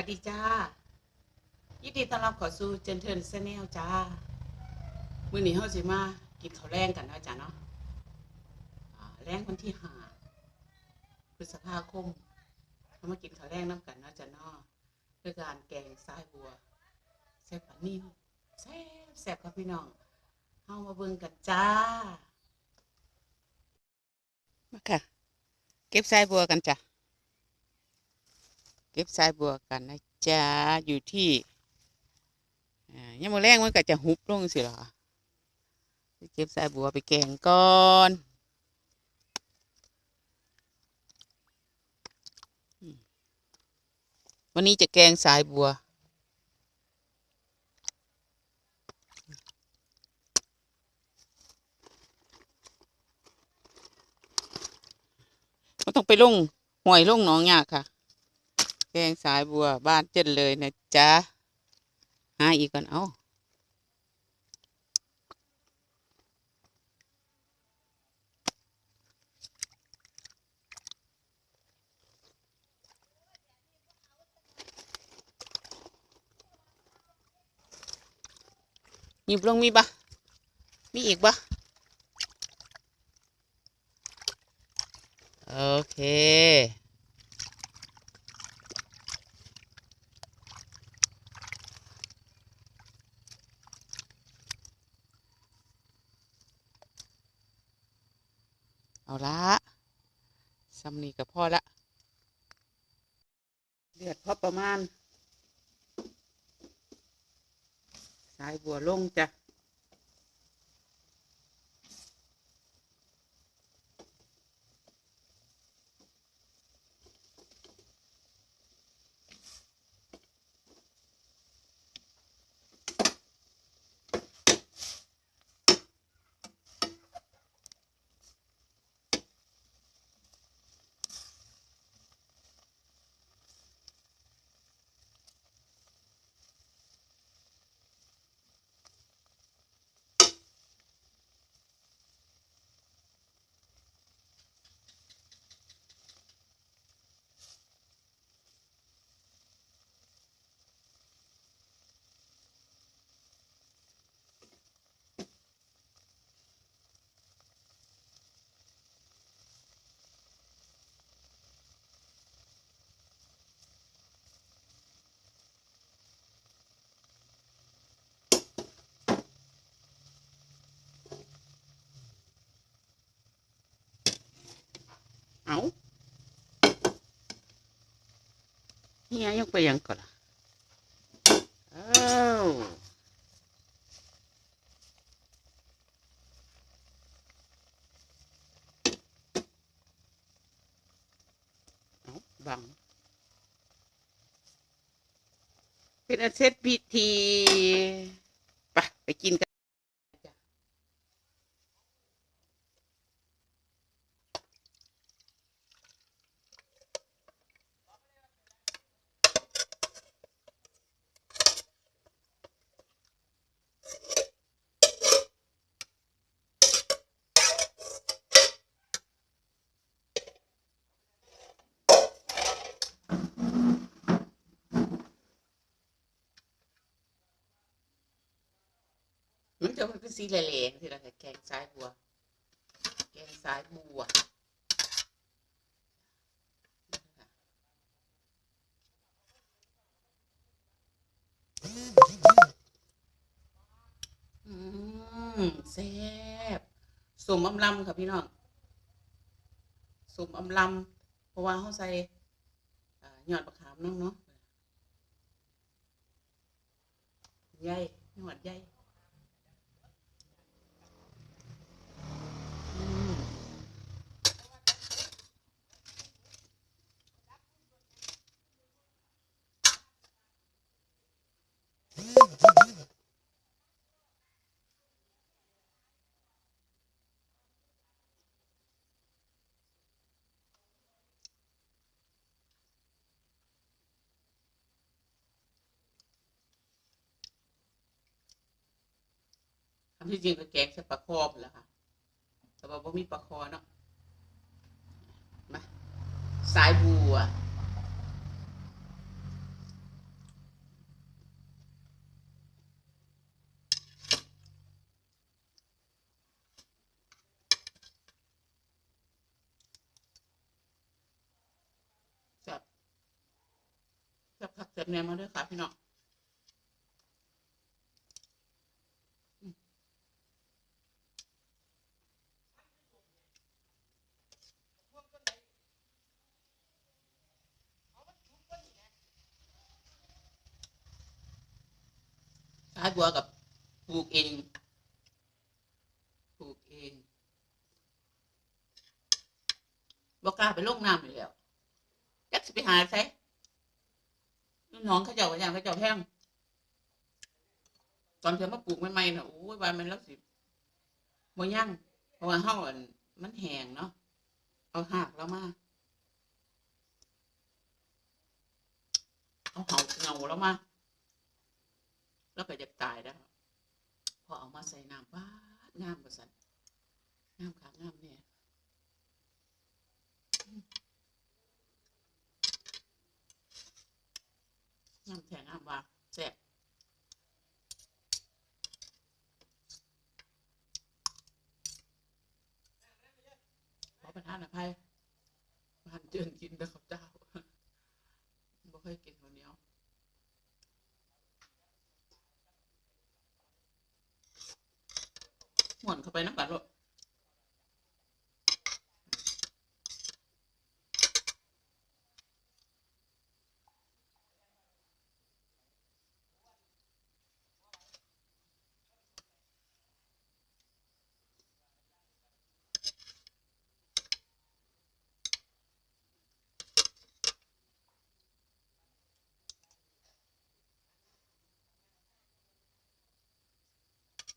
วัสดีจ้า ยินดีต้อนรับขอสู่เจนเทิร์นแนลจ้า มื้อนี้เฮาสิมา กินข้าวแรงกันนะจ้าเนาะแรงวันที่ห้าพฤษภาคมเรามากินข้าวแรงน้ำกันนะจ้าเนาะด้วยการแกงสายบัวแซ่บปานนิ่มแซ่บแซ่บครับพี่น้องเฮามาเบิ่งกันจ้า มาค่ะ เก็บสายบัวกันจ้ะ เก็บสายบัวกันนะจ๊ะอยู่ที่อ่ยังมาแรงมันก็จะหุบลงสิหรอเก็บสายบัวไปแกงก่อนวันนี้จะแกงสายบัว มันต้องไปลงห่วยลงหนองยากค่ะ แกงสายบัวบ้านเจนเลยนะจ๊ะหาอีกก่อนเอาหยิบลงมีปะมีอีกปะโอเค เอาละ สำนีกับพ่อละเดือดพอประมาณ สายบัวลงจ้ะ เอาเฮียยกไปยังก่อนละเอาเอาบัง เป็นอาเซตพิธีไปไปกินกัน มันจะเป็นสีเหลงๆสิละค่แกงซ้ายบัว แกงซ้ายบัวอืมแซ่บสมอำลำค่ะพี่น้องสมอำลำเพราะว่าเขาใส่อ่ายอดมะขามน้ำเนาะใหญ่ยอดใหญ่ คำที่จริงก็แกงใช่ปลาคอบแล้วค่ะ แต่ว่าบ่มีปลาคอเนาะมาสายบัวจับจับผักจับแนมมาด้วยค่ะพี่น้อง สายบัวกับปลูกเองปลูกเองบอกกล้าไปลงน้ำอยู่แล้วจักสิไปหาใช้น้องเขาเจ้าก็อย่างเขาเจ้าแห้งตอนเธอมาปลูกใหม่ๆนะโอ้ยบานมันแล้วสิบ่ยั่งเพราะว่าห้องมันแห้งเนาะเอาหากแล้วมาเอาเหาเงาแล้วมาแล้วก็จะ ตายแล้วพอเอามาใส่น้ำว้าดงามประสันงามขางามเนี่ยงามแข็งงามว่าแซ่บขอประทานอภัยบ้านเจินกินแต่ข้าวเจ้าบ่เคยกินข้าวเหนียว หมุนเข้าไปน้ำกันลูก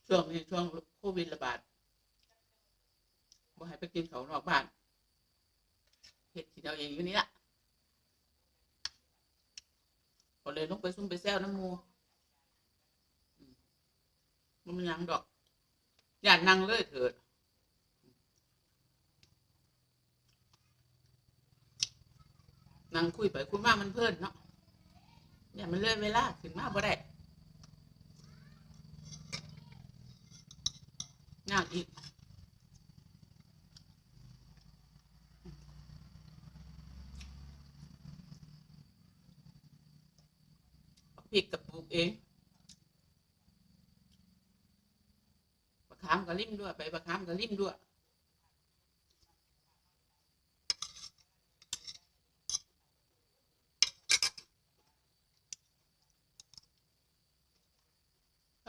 ช่วงนี้ช่วงโควิดระบาดบ่ให้ไปกินเขานอกบ้านเห็ดกินเอาเองอยู่นี่ละก็เลยลงไปซุ่มไปแซวน้ำมูอืมมันมันยังดอกอย่านั่งเลยเถิดนั่งคุยไปคุยมามันเพลินเนาะอย่ามันเลื่อนเวลาขึ้นมาบ่ได้ ยากอีกพริกกับปลูกเองบักขามกับริมด้วย ไปบักขามกับริมด้วย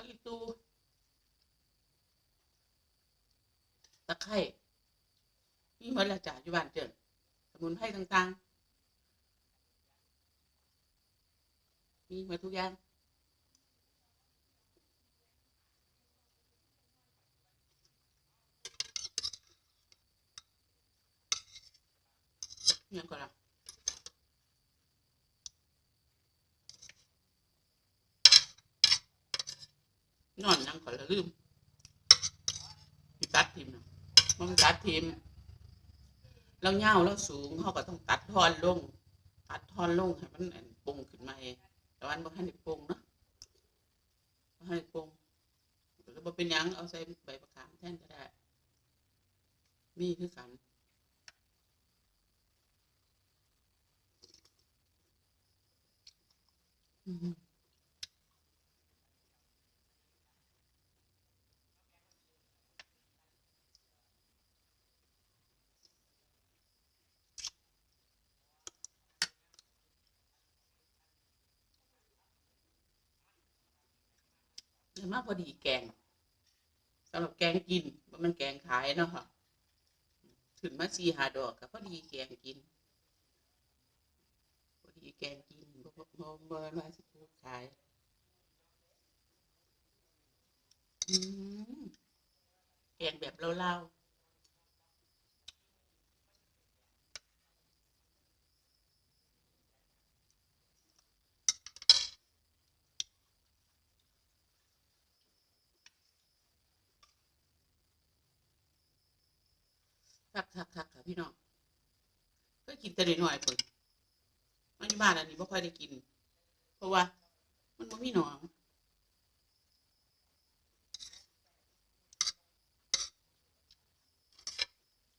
อีตูะไคร้มีหมดแล้วจ้ะอยู่บ้านเจินสมุนไพรต่างๆมีหมาทุกอย่างเนี่ยก่อนละนอนยังก่อนละลืมตัดทิมนะ มันตัดทิมเราเงาวเราสูงเขาก็ต้องตัดทอนลง ตัดทอนลงให้มันปรุงขึ้นมาเองแต่วันบ่ให้ได้ปรุงเนาะบ่ให้ได้ปรุงแล้วบ่เป็นยังเอาใส่ใบประคามแท่นก็ได้มีคือกันอืม เดี๋ยวมาพอดีแกงสำหรับแกงกินมันแกงขายเนาะค่ะถึงมาซีหาดอกก็พอดีแกงกินพอดีแกงกินบ่บ่บ่บ่มาสิพูดขายแกงแบบเล่าๆ คักคักคักค่ะพี่น้องก็กินแต่น้อยๆเพิ่นมันอยู่บ้านอันนี้บ่ค่อยได้กิน เพราะว่า มันบ่มีหนอง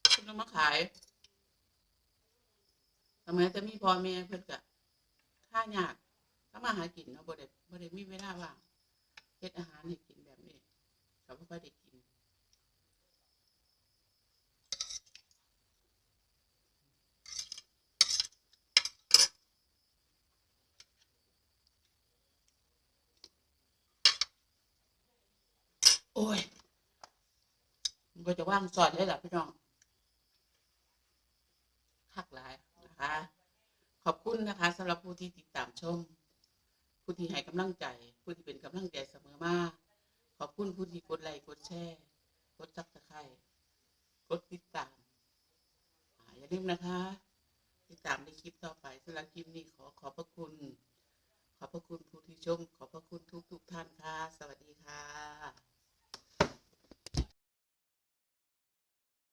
เพิ่นเอามาขายทำไมจะมีพ่อแม่เพิ่นก็ค่ายากถ้ามาหากินเนาะบ่ได้บ่ได้มีเวลาว่างเฮ็ดอาหารให้กินแบบนี้ก็บ่ค่อยได้กิน โอ้ยมันก็จะว่างสอนได้หรอพี่น้องคักหลายนะคะ ขอบคุณนะคะสำหรับผู้ที่ติดตามชม ผู้ที่ให้กำลังใจ ผู้ที่เป็นกำลังใจเสมอมาขอบคุณผู้ที่กดไลค์กดแชร์กดซับสไครต์กดติดตามอย่าลืมนะคะ ติดตามในคลิปต่อไปสำหรับคลิปนี้ขอขอบพระคุณ ขอบพระคุณผู้ที่ชม ขอบพระคุณทุกทุกๆท่านค่ะ สวัสดีค่ะ